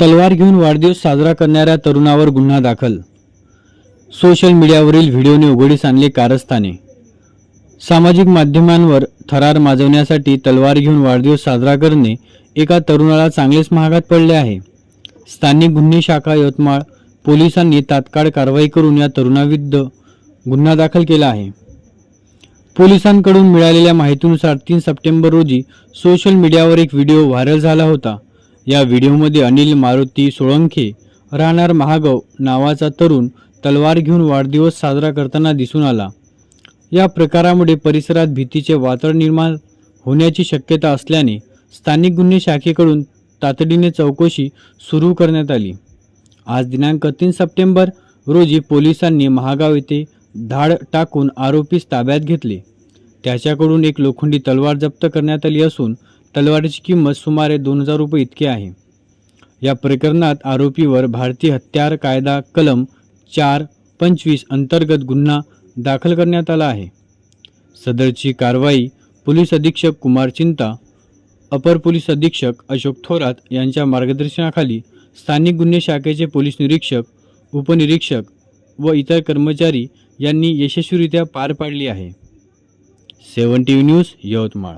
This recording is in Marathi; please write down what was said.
तलवार घेऊन वाढदिवस साजरा करणाऱ्या तरुणावर गुन्हा दाखल. सोशल मीडियावरील व्हिडिओने उघडीस आणले कारस्थाने. सामाजिक माध्यमांवर थरार माजवण्यासाठी तलवार घेऊन वाढदिवस साजरा करणे एका तरुणाला चांगलेच महागात पडले आहे. स्थानिक गुन्हे शाखा यवतमाळ पोलिसांनी तात्काळ कारवाई करून या तरुणाविरुद्ध गुन्हा दाखल केला आहे. पोलिसांकडून मिळालेल्या माहितीनुसार तीन सप्टेंबर रोजी सोशल मीडियावर एक व्हिडिओ व्हायरल झाला होता. या व्हिडिओमध्ये अनिल मारुती सोळंखे राहणार महागाव नावाचा तरुण तलवार घेऊन वाढदिवस साजरा करताना दिसून आला. या प्रकारामुळे परिसरात भीतीचे वातावरण निर्माण होण्याची शक्यता असल्याने स्थानिक गुन्हे शाखेकडून तातडीने चौकशी सुरू करण्यात आली. आज दिनांक तीन सप्टेंबर रोजी पोलिसांनी महागाव येथे धाड टाकून आरोपीस ताब्यात घेतले. त्याच्याकडून एक लोखंडी तलवार जप्त करण्यात आली असून तलवारीची किंमत सुमारे दोन हजार रुपये इतकी आहे. या प्रकरणात आरोपीवर भारतीय हत्यार कायदा कलम चार पंचवीस अंतर्गत गुन्हा दाखल करण्यात आला आहे. सदरची कारवाई पोलीस अधीक्षक कुमार चिंता अपर पोलीस अधीक्षक अशोक थोरात यांच्या मार्गदर्शनाखाली स्थानिक गुन्हे शाखेचे पोलीस निरीक्षक उपनिरीक्षक व इतर कर्मचारी यांनी यशस्वीरित्या पार पाडली आहे. Seven T V news Yavatmal.